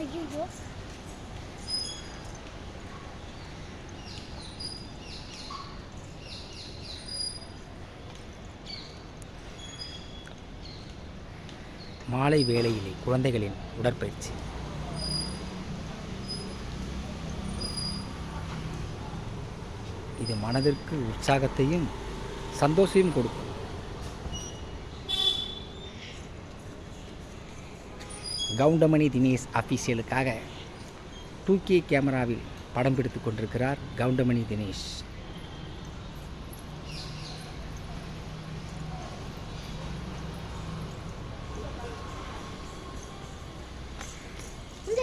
ஐயோ மாலை வேளையிலே குழந்தைகளின் உடற்பயிற்சி. இது மனதிற்கு உற்சாகத்தையும் சந்தோஷத்தையும் கொடுக்கும். கவுண்டமணி தினேஷ் அஃபீஷியலுக்காக டூ கேமராவில் படம் பிடித்து கொண்டிருக்கிறார் கவுண்டமணி தினேஷ். இந்த